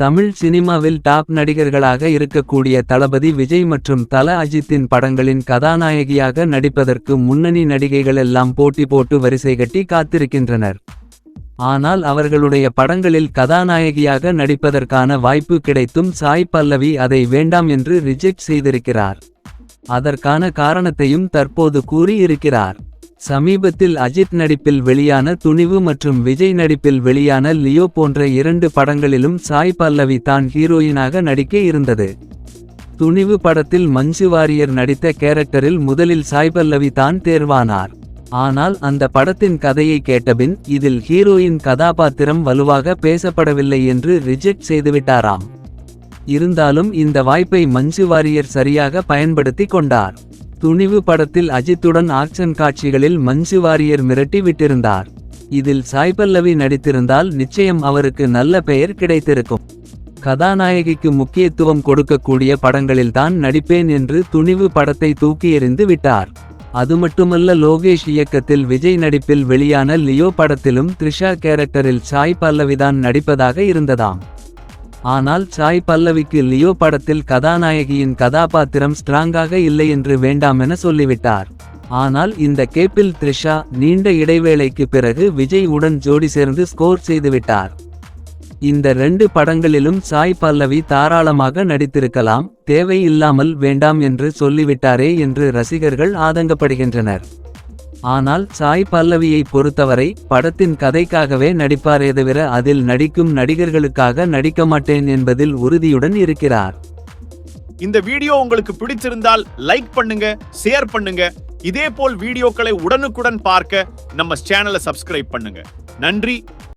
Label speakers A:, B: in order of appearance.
A: தமிழ் சினிமாவில் டாப் நடிகர்களாக இருக்கக்கூடிய தளபதி விஜய் மற்றும் தல அஜித்தின் படங்களின் கதாநாயகியாக நடிப்பதற்கு முன்னணி நடிகைகள் எல்லாம் போட்டி போட்டு வரிசை கட்டி காத்திருக்கின்றனர். ஆனால் அவர்களுடைய படங்களில் கதாநாயகியாக நடிப்பதற்கான வாய்ப்பு கிடைத்தும் சாய் பல்லவி அதை வேண்டாம் என்று ரிஜெக்ட் செய்திருக்கிறார். அதற்கான காரணத்தையும் தற்போது கூறி இருக்கிறார் சமீபத்தில் அஜித் நடிப்பில் வெளியான துணிவு மற்றும் விஜய் நடிப்பில் வெளியான லியோ போன்ற இரண்டு படங்களிலும் சாய் பல்லவி தான் ஹீரோயினாக நடிக்க இருந்தது. துணிவு படத்தில் மஞ்சு வாரியர் நடித்த கேரக்டரில் முதலில் சாய் பல்லவி தான் தேர்வானார். ஆனால் அந்த படத்தின் கதையை கேட்டபின் இதில் ஹீரோயின் கதாபாத்திரம் வலுவாக பேசப்படவில்லை என்று ரிஜெக்ட் செய்துவிட்டாராம். இருந்தாலும் இந்த வாய்ப்பை மஞ்சு வாரியர் சரியாக பயன்படுத்தி கொண்டார். துணிவு படத்தில் அஜித்துடன் ஆக்ஷன் காட்சிகளில் மஞ்சு வாரியர் மிரட்டி விட்டிருந்தார். இதில் சாய் பல்லவி நடித்திருந்தால் நிச்சயம் அவருக்கு நல்ல பெயர் கிடைத்திருக்கும். கதாநாயகிக்கு முக்கியத்துவம் கொடுக்கக்கூடிய படங்களில்தான் நடிப்பேன் என்று துணிவு படத்தை தூக்கி எறிந்து விட்டார். அது மட்டுமல்ல லோகேஷ் இயக்கத்தில் விஜய் நடிப்பில் வெளியான லியோ படத்திலும் த்ரிஷா கேரக்டரில் சாய் பல்லவிதான் நடிப்பதாக இருந்ததாம். ஆனால் சாய் பல்லவிக்கு லியோ படத்தில் கதாநாயகியின் கதாபாத்திரம் ஸ்ட்ராங்காக இல்லை என்று வேண்டாமென சொல்லிவிட்டார். ஆனால் இந்த கேப்பில் த்ரிஷா நீண்ட இடைவேளைக்கு பிறகு விஜய் உடன் ஜோடி சேர்ந்து ஸ்கோர் செய்துவிட்டார். இந்த ரெண்டு படங்களிலும் சாய் பல்லவி தாராளமாக நடித்திருக்கலாம் தேவையில்லாமல் வேண்டாம் என்று சொல்லிவிட்டாரே என்று ரசிகர்கள் ஆதங்கப்படுகின்றனர். ஆனால் சாய் பல்லவியை பொறுத்தவரை படத்தின் கதைக்காகவே நடிப்பாரே தவிர அதில் நடிக்கும் நடிகர்களுக்காக நடிக்க மாட்டேன் என்பதில் உறுதியுடன் இருக்கிறார்.
B: இந்த வீடியோ உங்களுக்கு பிடிச்சிருந்தால் லைக் பண்ணுங்க ஷேர் பண்ணுங்க. இதே போல் வீடியோக்களை உடனுக்குடன் பார்க்க நம்ம சேனலை சப்ஸ்கிரைப் பண்ணுங்க. நன்றி